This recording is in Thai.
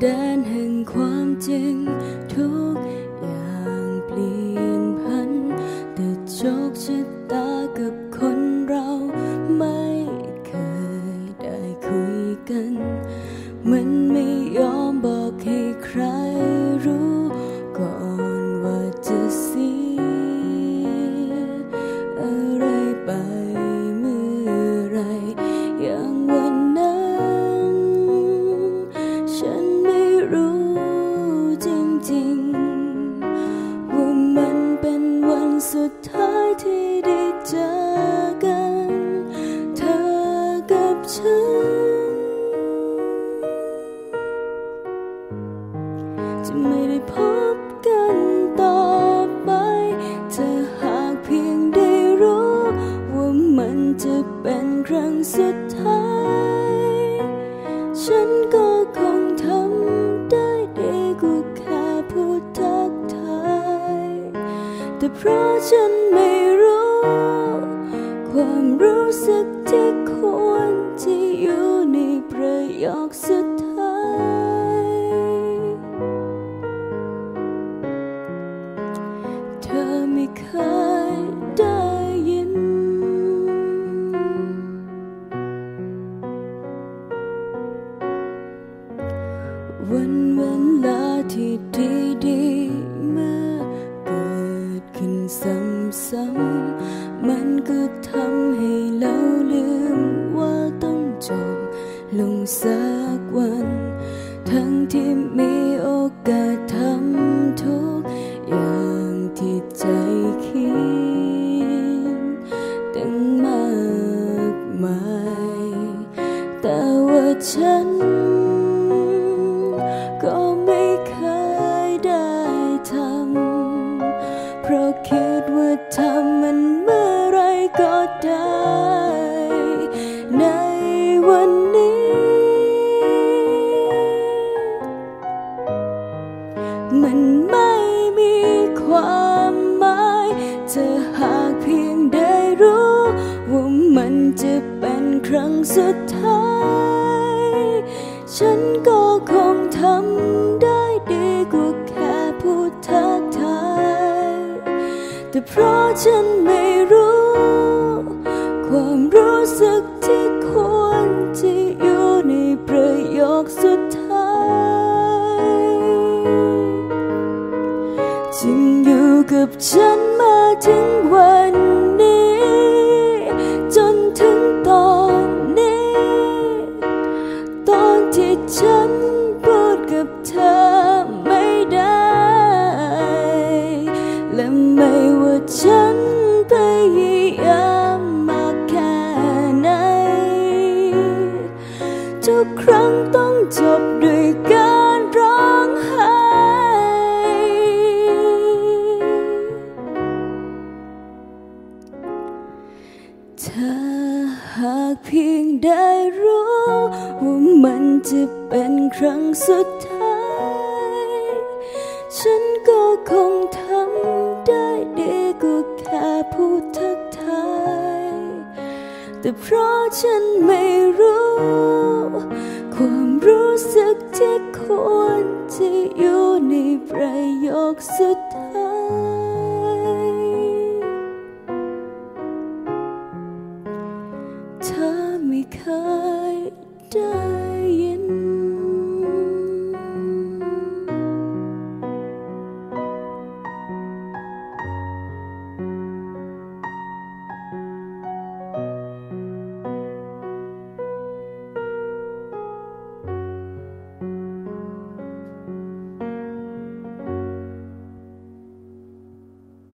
แดนแห่งความจริง จะไม่ได้พบกันต่อไปเธอหากเพียงได้รู้ว่ามันจะเป็นครั้งสุดท้าย ฉันก็คงทำได้ดีกว่าแค่พูดทักทายแต่เพราะฉันไม่รู้ ความรู้สึก ไม่เคยได้ยิน วันเวลาที่ดีดีๆเมื่อเกิดขึ้นซ้ำๆมันก็ทำให้เราลืมว่าต้องจบลงสักวัน ทั้งที่มีโอกาส ฉัน ก็ไม่เคยได้ทำ เพราะคิดว่าทำมันเมื่อไรก็ได้ ในวันนี้ มันไม่มีความหมายเธอหากเพียงได้รู้ ว่ามันจะเป็นครั้งสุดท้าย ฉันก็คงทำได้ดีกว่าแค่พูดทักทายแต่เพราะฉันไม่รู้ ความรู้สึกที่ควรจะอยู่ในประโยคสุดท้ายจึงอยู่กับฉันมาถึงวัน ทุกครั้งต้องจบด้วยการร้องไห้เธอหากเพียงได้รู้ว่ามันจะเป็นครั้งสุดท้าย ฉัน แต่เพราะฉันไม่รู้ ความรู้สึกที่ควรจะอยู่ในประโยคสุดท้าย เธอไม่เคยได้